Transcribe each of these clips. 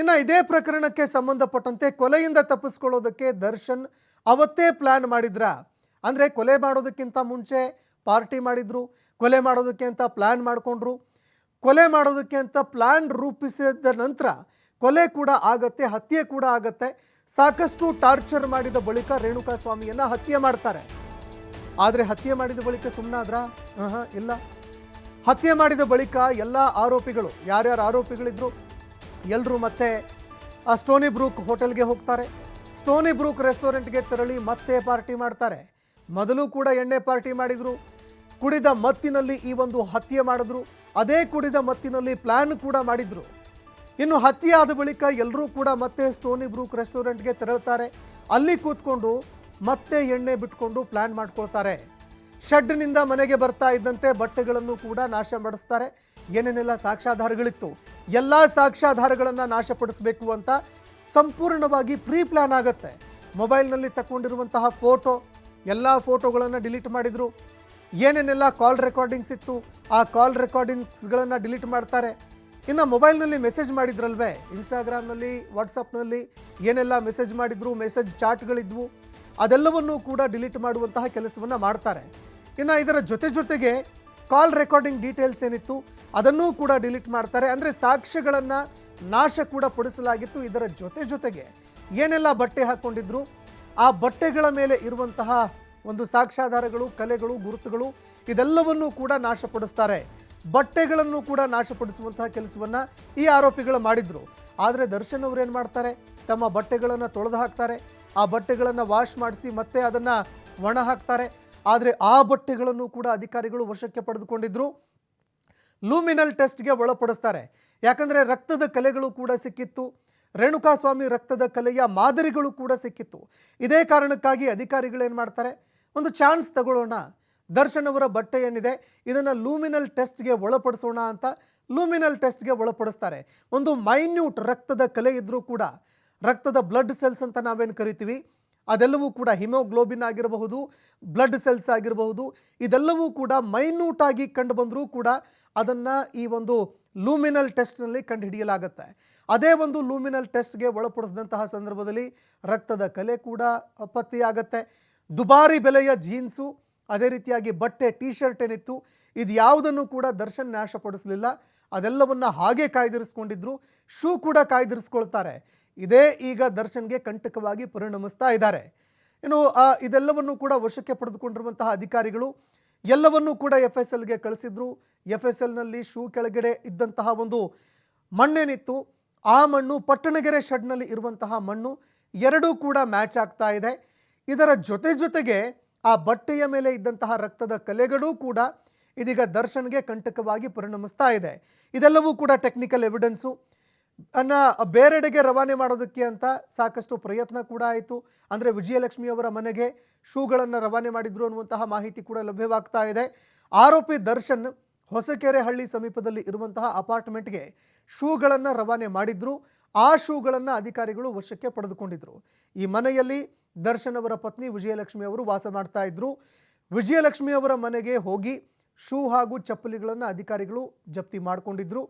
ಇನ್ನು ಇದೇ ಪ್ರಕರಣಕ್ಕೆ ಸಂಬಂಧಪಟ್ಟಂತೆ ಕೊಲೆಯಿಂದ ತಪ್ಪಿಸ್ಕೊಳ್ಳೋದಕ್ಕೆ ದರ್ಶನ್ ಅವತ್ತೇ ಪ್ಲಾನ್ ಮಾಡಿದ್ರ? ಅಂದರೆ ಕೊಲೆ ಮಾಡೋದಕ್ಕಿಂತ ಮುಂಚೆ ಪಾರ್ಟಿ ಮಾಡಿದ್ರು, ಕೊಲೆ ಮಾಡೋದಕ್ಕೆ ಅಂತ ಪ್ಲ್ಯಾನ್ ಮಾಡಿಕೊಂಡ್ರು, ಕೊಲೆ ಮಾಡೋದಕ್ಕೆ ಅಂತ ಪ್ಲ್ಯಾನ್ ರೂಪಿಸಿದ ನಂತರ ಕೊಲೆ ಕೂಡ ಆಗತ್ತೆ, ಹತ್ಯೆ ಕೂಡ ಆಗತ್ತೆ. ಸಾಕಷ್ಟು ಟಾರ್ಚರ್ ಮಾಡಿದ ಬಳಿಕ ರೇಣುಕಾ ಸ್ವಾಮಿಯನ್ನು ಹತ್ಯೆ ಮಾಡ್ತಾರೆ. ಆದರೆ ಹತ್ಯೆ ಮಾಡಿದ ಬಳಿಕ ಸುಮ್ಮನಾದ್ರ ಇಲ್ಲ. ಹತ್ಯೆ ಮಾಡಿದ ಬಳಿಕ ಎಲ್ಲ ಆರೋಪಿಗಳು, ಯಾರ್ಯಾರು ಆರೋಪಿಗಳಿದ್ರು ಎಲ್ಲರೂ ಮತ್ತೆ, ಆ ಸ್ಟೋನಿ ಬ್ರೂಕ್ ಹೋಟೆಲ್ಗೆ ಹೋಗ್ತಾರೆ. ಸ್ಟೋನಿ ಬ್ರೂಕ್ ರೆಸ್ಟೋರೆಂಟ್ಗೆ ತೆರಳಿ ಮತ್ತೆ ಪಾರ್ಟಿ ಮಾಡ್ತಾರೆ. ಮೊದಲು ಕೂಡ ಎಣ್ಣೆ ಪಾರ್ಟಿ ಮಾಡಿದರು. ಕುಡಿದ ಮತ್ತಿನಲ್ಲಿ ಈ ಒಂದು ಹತ್ಯೆ ಮಾಡಿದ್ರು. ಅದೇ ಕುಡಿದ ಮತ್ತಿನಲ್ಲಿ ಪ್ಲ್ಯಾನ್ ಕೂಡ ಮಾಡಿದರು. ಇನ್ನು ಹತ್ಯೆ ಆದ ಬಳಿಕ ಎಲ್ಲರೂ ಕೂಡ ಮತ್ತೆ ಸ್ಟೋನಿ ಬ್ರೂಕ್ ರೆಸ್ಟೋರೆಂಟ್ಗೆ ತೆರಳುತ್ತಾರೆ ಅಲ್ಲಿ ಕೂತ್ಕೊಂಡು ಮತ್ತೆ ಎಣ್ಣೆ ಬಿಟ್ಕೊಂಡು ಪ್ಲ್ಯಾನ್ ಮಾಡ್ಕೊಳ್ತಾರೆ. ಶೆಡ್ನಿಂದ ಮನೆಗೆ ಬರ್ತಾ ಇದ್ದಂತೆ ಬಟ್ಟೆಗಳನ್ನು ಕೂಡ ನಾಶ ಮಾಡಿಸ್ತಾರೆ. ಏನೇನೆಲ್ಲ ಸಾಕ್ಷ್ಯಾಧಾರಗಳಿತ್ತು? ಎಲ್ಲ ಸಾಕ್ಷ್ಯಾಧಾರಗಳನ್ನು ನಾಶಪಡಿಸಬೇಕು ಅಂತ ಸಂಪೂರ್ಣವಾಗಿ ಪ್ರೀ ಪ್ಲ್ಯಾನ್ ಆಗುತ್ತೆ. ಮೊಬೈಲ್ನಲ್ಲಿ ತಕ್ಕೊಂಡಿರುವಂತಹ ಫೋಟೋ, ಎಲ್ಲ ಫೋಟೋಗಳನ್ನು ಡಿಲೀಟ್ ಮಾಡಿದರು. ಏನೇನೆಲ್ಲ ಕಾಲ್ ರೆಕಾರ್ಡಿಂಗ್ಸ್ ಇತ್ತು, ಆ ಕಾಲ್ ರೆಕಾರ್ಡಿಂಗ್ಸ್ಗಳನ್ನು ಡಿಲೀಟ್ ಮಾಡ್ತಾರೆ. ಇನ್ನು ಮೊಬೈಲ್ನಲ್ಲಿ ಮೆಸೇಜ್ ಮಾಡಿದ್ರಲ್ವೇ? ಇನ್ಸ್ಟಾಗ್ರಾಮ್ನಲ್ಲಿ, ವಾಟ್ಸಪ್ನಲ್ಲಿ ಏನೆಲ್ಲ ಮೆಸೇಜ್ ಮಾಡಿದ್ರು? ಮೆಸೇಜ್ ಚಾಟ್ಗಳಿದ್ವು. ಅದೆಲ್ಲವನ್ನೂ ಕೂಡ ಡಿಲೀಟ್ ಮಾಡುವಂತಹ ಕೆಲಸವನ್ನು ಮಾಡ್ತಾರೆ. ಇನ್ನು ಇದರ ಜೊತೆ ಜೊತೆಗೆ ಕಾಲ್ ರೆಕಾರ್ಡಿಂಗ್ ಡೀಟೇಲ್ಸ್ ಏನಿತ್ತು, ಅದನ್ನೂ ಕೂಡ ಡಿಲೀಟ್ ಮಾಡ್ತಾರೆ. ಅಂದರೆ ಸಾಕ್ಷ್ಯಗಳನ್ನು ನಾಶ ಕೂಡ ಪಡಿಸಲಾಗಿತ್ತು ಇದರ ಜೊತೆ ಜೊತೆಗೆ. ಏನೆಲ್ಲ ಬಟ್ಟೆ ಹಾಕ್ಕೊಂಡಿದ್ರು ಆ ಬಟ್ಟೆಗಳ ಮೇಲೆ ಇರುವಂತಹ ಒಂದು ಸಾಕ್ಷ್ಯಾಧಾರಗಳು, ಕಲೆಗಳು, ಗುರುತುಗಳು, ಇದೆಲ್ಲವನ್ನೂ ಕೂಡ ನಾಶಪಡಿಸ್ತಾರೆ ಬಟ್ಟೆಗಳನ್ನು ಕೂಡ ನಾಶಪಡಿಸುವಂತಹ ಕೆಲಸವನ್ನು ಈ ಆರೋಪಿಗಳು ಮಾಡಿದ್ರು. ಆದರೆ ದರ್ಶನ್ ಅವರು ಏನು ಮಾಡ್ತಾರೆ? ತಮ್ಮ ಬಟ್ಟೆಗಳನ್ನು ತೊಳೆದು ಹಾಕ್ತಾರೆ. ಆ ಬಟ್ಟೆಗಳನ್ನು ವಾಶ್ ಮಾಡಿಸಿ ಮತ್ತೆ ಅದನ್ನು ಒಣ ಹಾಕ್ತಾರೆ. ಆದರೆ ಆ ಬಟ್ಟೆಗಳನ್ನು ಕೂಡ ಅಧಿಕಾರಿಗಳು ವಶಕ್ಕೆ ಪಡೆದುಕೊಂಡಿದ್ರು. ಲೂಮಿನಲ್ ಟೆಸ್ಟ್ಗೆ ಒಳಪಡಿಸ್ತಾರೆ. ಯಾಕಂದರೆ ರಕ್ತದ ಕಲೆಗಳು ಕೂಡ ಸಿಕ್ಕಿತ್ತು. ರೇಣುಕಾಸ್ವಾಮಿ ರಕ್ತದ ಕಲೆಯ ಮಾದರಿಗಳು ಕೂಡ ಸಿಕ್ಕಿತ್ತು. ಇದೇ ಕಾರಣಕ್ಕಾಗಿ ಅಧಿಕಾರಿಗಳು ಏನು ಮಾಡ್ತಾರೆ? ಒಂದು ಚಾನ್ಸ್ ತಗೊಳ್ಳೋಣ. ದರ್ಶನ್ ಅವರ ಬಟ್ಟೆ ಏನಿದೆ? ಇದನ್ನು ಲೂಮಿನಲ್ ಟೆಸ್ಟ್ಗೆ ಒಳಪಡಿಸೋಣ ಅಂತ ಲೂಮಿನಲ್ ಟೆಸ್ಟ್ಗೆ ಒಳಪಡಿಸ್ತಾರೆ. ಒಂದು ಮೈನ್ಯೂಟ್ ರಕ್ತದ ಕಲೆ ಇದ್ದರೂ ಕೂಡ, ರಕ್ತದ ಬ್ಲಡ್ ಸೆಲ್ಸ್ ಅಂತ ನಾವೇನು ಕರಿತೀವಿ? ಅದೆಲ್ಲವೂ ಕೂಡ ಹಿಮೋಗ್ಲೋಬಿನ್ ಆಗಿರಬಹುದು ಬ್ಲಡ್ ಸೆಲ್ಸ್ ಆಗಿರಬಹುದು, ಇದೆಲ್ಲವೂ ಕೂಡ ಮೈನ್ಯೂಟ್ ಆಗಿ ಕಂಡು ಬಂದರೂ ಕೂಡ ಅದನ್ನು ಈ ಒಂದು ಲೂಮಿನಲ್ ಟೆಸ್ಟ್ನಲ್ಲಿ ಕಂಡುಹಿಡಿಯಲಾಗುತ್ತೆ ಅದೇ ಒಂದು ಲೂಮಿನಲ್ ಟೆಸ್ಟ್ಗೆ ಒಳಪಡಿಸಿದಂತಹ ಸಂದರ್ಭದಲ್ಲಿ ರಕ್ತದ ಕಲೆ ಕೂಡ ಪತ್ತೆಯಾಗತ್ತೆ ದುಬಾರಿ ಬೆಲೆಯ ಜೀನ್ಸು ಅದೇ ರೀತಿಯಾಗಿ ಬಟ್ಟೆ ಟಿ ಶರ್ಟ್ ಏನಿತ್ತು, ಇದು ಯಾವುದನ್ನು ಕೂಡ ದರ್ಶನ್ ನಾಶಪಡಿಸಲಿಲ್ಲ. ಅದೆಲ್ಲವನ್ನು ಹಾಗೆ ಕಾಯ್ದಿರಿಸ್ಕೊಂಡಿದ್ರು, ಶೂ ಕೂಡ ಕಾಯ್ದಿರಿಸ್ಕೊಳ್ತಾರೆ. ಇದೇ ಈಗ ದರ್ಶನ್ಗೆ ಕಂಟಕವಾಗಿ ಪರಿಣಮಿಸ್ತಾ ಇದ್ದಾರೆ. ಇನ್ನು ಇದೆಲ್ಲವನ್ನು ಕೂಡ ವಶಕ್ಕೆ ಪಡೆದುಕೊಂಡಿರುವಂತಹ ಅಧಿಕಾರಿಗಳು ಎಲ್ಲವನ್ನೂ ಕೂಡ ಎಫ್ ಎಸ್ ಎಲ್ಗೆ ಕಳಿಸಿದ್ರು. ಎಫ್ ಎಸ್ ಎಲ್ನಲ್ಲಿ ಶೂ ಕೆಳಗಡೆ ಇದ್ದಂತಹ ಒಂದು ಮಣ್ಣೇನಿತ್ತು, ಆ ಮಣ್ಣು ಪಟ್ಟಣಗೆರೆ ಶೆಡ್ನಲ್ಲಿ ಇರುವಂತಹ ಮಣ್ಣು, ಎರಡೂ ಕೂಡ ಮ್ಯಾಚ್ ಆಗ್ತಾ ಇದೆ. ಇದರ ಜೊತೆ ಜೊತೆಗೆ ಆ ಬಟ್ಟೆಯ ಮೇಲೆ ಇದ್ದಂತಹ ರಕ್ತದ ಕಲೆಗಳೂ ಕೂಡ ಇದೀಗ ದರ್ಶನ್ಗೆ ಕಂಟಕವಾಗಿ ಪರಿಣಮಿಸ್ತಾ ಇದೆ. ಇದೆಲ್ಲವೂ ಕೂಡ ಟೆಕ್ನಿಕಲ್ ಎವಿಡೆನ್ಸು. ಅನ್ನ ಬೇರೆಡೆಗೆ ರವಾನೆ ಮಾಡೋದಕ್ಕೆ ಅಂತ ಸಾಕಷ್ಟು ಪ್ರಯತ್ನ ಕೂಡ ಆಯಿತು. ಅಂದರೆ ವಿಜಯಲಕ್ಷ್ಮಿ ಅವರ ಮನೆಗೆ ಶೂಗಳನ್ನು ರವಾನೆ ಮಾಡಿದ್ರು ಅನ್ನುವಂತಹ ಮಾಹಿತಿ ಕೂಡ ಲಭ್ಯವಾಗ್ತಾ ಇದೆ. ಆರೋಪಿ ದರ್ಶನ್ ಹೊಸಕೆರೆ ಹಳ್ಳಿ ಸಮೀಪದಲ್ಲಿ ಇರುವಂತಹ ಅಪಾರ್ಟ್ಮೆಂಟ್ಗೆ ಶೂಗಳನ್ನು ರವಾನೆ ಮಾಡಿದ್ರು. ಆ ಶೂಗಳನ್ನು ಅಧಿಕಾರಿಗಳು ವಶಕ್ಕೆ ಪಡೆದುಕೊಂಡಿದ್ದರು ಈ ಮನೆಯಲ್ಲಿ ದರ್ಶನ್ ಅವರ ಪತ್ನಿ ವಿಜಯಲಕ್ಷ್ಮಿ ಅವರು ವಾಸ ಮಾಡ್ತಾ ಇದ್ರು. ವಿಜಯಲಕ್ಷ್ಮಿ ಅವರ ಮನೆಗೆ ಹೋಗಿ ಶೂ ಹಾಗೂ ಚಪ್ಪಲಿಗಳನ್ನು ಅಧಿಕಾರಿಗಳು ಜಪ್ತಿ ಮಾಡಿಕೊಂಡಿದ್ರು.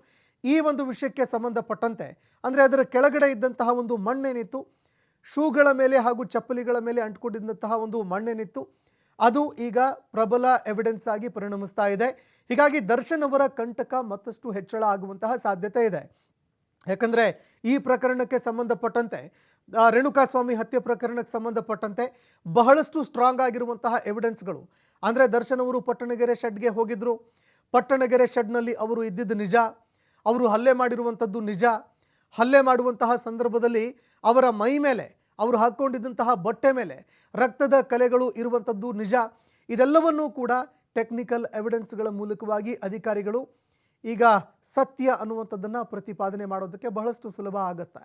ಈ ಒಂದು ವಿಷಯಕ್ಕೆ ಸಂಬಂಧಪಟ್ಟಂತೆ, ಅಂದರೆ ಅದರ ಕೆಳಗಡೆ ಇದ್ದಂತಹ ಒಂದು ಮಣ್ಣೇನಿತ್ತು, ಶೂಗಳ ಮೇಲೆ ಹಾಗೂ ಚಪ್ಪಲಿಗಳ ಮೇಲೆ ಅಂಟ್ಕೊಂಡಿದ್ದಂತಹ ಒಂದು ಮಣ್ಣೇನಿತ್ತು, ಅದು ಈಗ ಪ್ರಬಲ ಎವಿಡೆನ್ಸ್ ಆಗಿ ಪರಿಣಮಿಸ್ತಾ ಇದೆ. ಹೀಗಾಗಿ ದರ್ಶನ್ ಅವರ ಕಂಟಕ ಮತ್ತಷ್ಟು ಹೆಚ್ಚಳ ಆಗುವಂತಹ ಸಾಧ್ಯತೆ ಇದೆ. ಯಾಕಂದರೆ ಈ ಪ್ರಕರಣಕ್ಕೆ ಸಂಬಂಧಪಟ್ಟಂತೆ ರೇಣುಕಾ ರೇಣುಕಾಸ್ವಾಮಿ ಹತ್ಯೆ ಪ್ರಕರಣಕ್ಕೆ ಸಂಬಂಧಪಟ್ಟಂತೆ ಬಹಳಷ್ಟು ಸ್ಟ್ರಾಂಗ್ ಆಗಿರುವಂತಹ ಎವಿಡೆನ್ಸ್ಗಳು ಅಂದರೆ ದರ್ಶನ್ ಅವರು ಪಟ್ಟಣಗೆರೆ ಶೆಡ್ಗೆ ಹೋಗಿದ್ರು. ಪಟ್ಟಣಗೆರೆ ಶೆಡ್ನಲ್ಲಿ ಅವರು ಇದ್ದಿದ್ದು ನಿಜ. ಅವರು ಹಲ್ಲೆ ಮಾಡಿರುವಂಥದ್ದು ನಿಜ. ಹಲ್ಲೆ ಮಾಡುವಂತಹ ಸಂದರ್ಭದಲ್ಲಿ ಅವರ ಮೈ ಮೇಲೆ, ಅವರು ಹಾಕ್ಕೊಂಡಿದ್ದಂತಹ ಬಟ್ಟೆ ಮೇಲೆ ರಕ್ತದ ಕಲೆಗಳು ಇರುವಂಥದ್ದು ನಿಜ. ಇದೆಲ್ಲವನ್ನೂ ಕೂಡ ಟೆಕ್ನಿಕಲ್ ಎವಿಡೆನ್ಸ್ಗಳ ಮೂಲಕವಾಗಿ ಅಧಿಕಾರಿಗಳು ಈಗ ಸತ್ಯ ಅನ್ನುವಂಥದ್ದನ್ನು ಪ್ರತಿಪಾದನೆ ಮಾಡೋದಕ್ಕೆ ಬಹಳಷ್ಟು ಸುಲಭ ಆಗುತ್ತೆ.